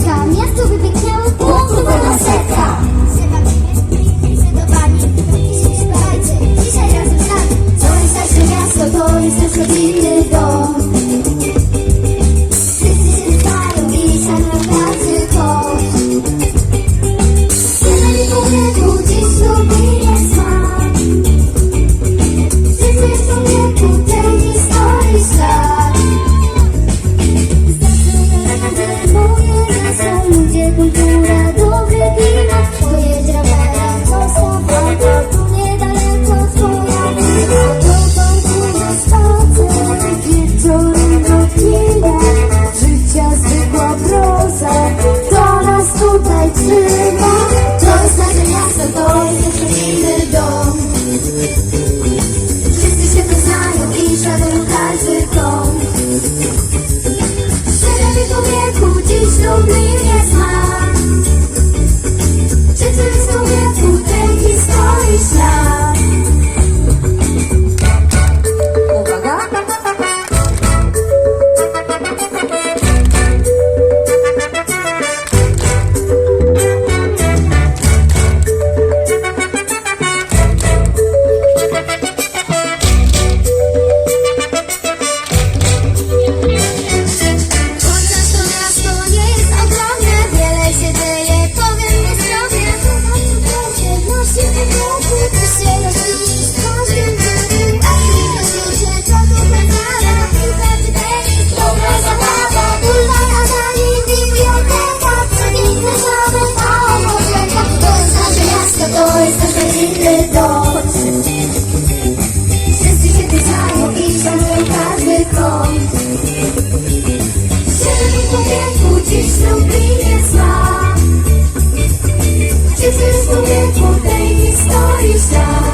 serca, miasto wypiękniało połowę na serca. Dzisiaj razem tak, to jest nasze miasto, to jest nasze rodzinny dom. цвітом. Все літо віку дійсно в Czy ty w sumie po tej historii świat?